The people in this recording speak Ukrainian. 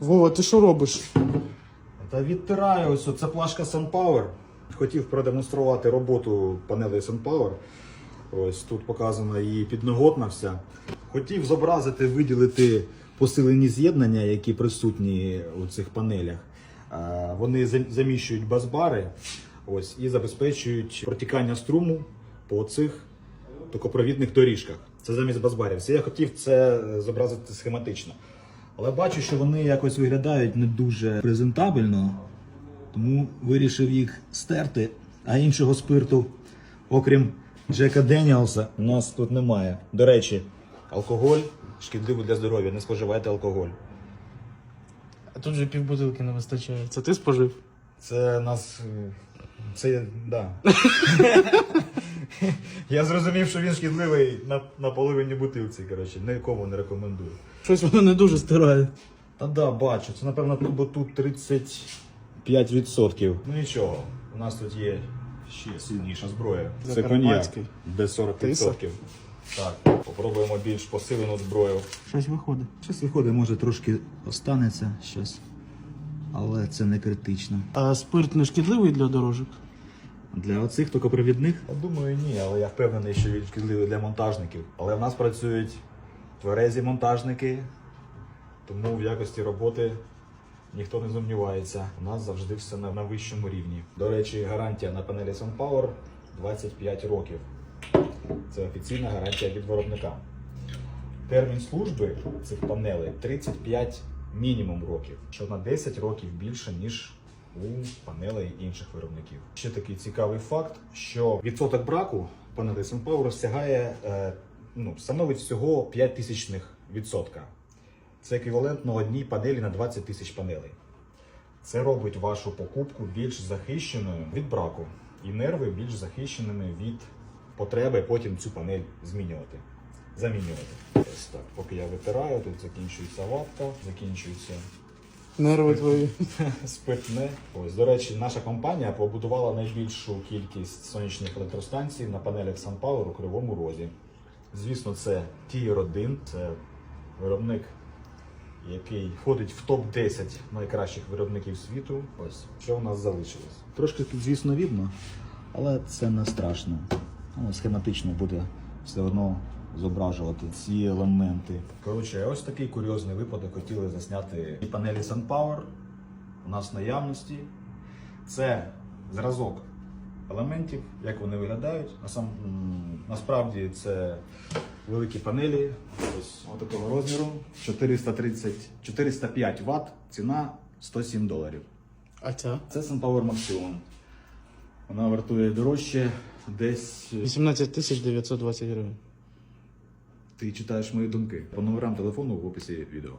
Вова, ти що робиш? Та відтираю ось це плашка SunPower. Хотів продемонструвати роботу панелі SunPower. Ось тут показана її підноготна вся. Хотів зобразити, виділити посилені з'єднання, які присутні у цих панелях. Вони заміщують базбари ось, і забезпечують протікання струму по цих токопровідних доріжках. Це замість базбарів. Я хотів це е, зобразити схематично. Але бачу, що вони якось виглядають не дуже презентабельно, тому вирішив їх стерти. А іншого спирту, окрім Джека Деніалса, у нас тут немає. До речі, алкоголь шкідливий для здоров'я, не споживайте алкоголь. А тут же півбутилки не вистачає. Це ти спожив? Це нас. е, Це да. Я зрозумів, що він шкідливий на, на половині бутилці. Коротше, нікому не рекомендую. Щось воно не дуже стирає. Та да, бачу. Це напевно тут, бо тут 35%. Ну нічого, у нас тут є ще сильніша зброя. Це коньяк, без 40%. Тиса? Так, попробуємо більш посилену зброю. Щось виходить. Щось виходить, може трошки останеться щось. Але це не критично. А спирт не шкідливий для дорожок? Для оцих токопровідних? Думаю, ні, але я впевнений, що він шкідливий для монтажників. Але в нас працюють тверезі монтажники, тому в якості роботи ніхто не сумнівається. У нас завжди все на, на вищому рівні. До речі, гарантія на панелі SunPower 25 років. Це офіційна гарантія від виробника. Термін служби цих панелей 35 мінімум років, що на 10 років більше, ніж у панелей інших виробників. Ще такий цікавий факт, що відсоток браку панелей SunPower сягає, е, ну, становить всього 5 тисячних відсотка. Це еквівалентно одній панелі на 20 тисяч панелей. Це робить вашу покупку більш захищеною від браку, і нерви більш захищеними від потреби потім цю панель змінювати. Замінювати. Ось так. Поки я витираю, тут закінчується ватка, закінчується Нерви твої. спиртне. Ось, до речі, наша компанія побудувала найбільшу кількість сонячних електростанцій на панелях SunPower у Кривому Розі. Звісно, це Tier 1, це виробник, який входить в топ-10 найкращих виробників світу. Ось що у нас залишилось. Трошки тут, звісно, видно, але це не страшно. Воно схематично буде все одно зображувати ці елементи. Коротше, ось такий курйозний випадок хотіли засняти і панелі SunPower. У нас в наявності. Це зразок елементів, як вони виглядають. Насам, насправді це великі панелі ось такого розміру. 430, 405 Вт, ціна 107 доларів. А ця? Це SunPower Maximum. Вона вартує дорожче десь. 18 тисяч 920 гривень. Ти читаєш мої думки по номерам телефону в описі відео.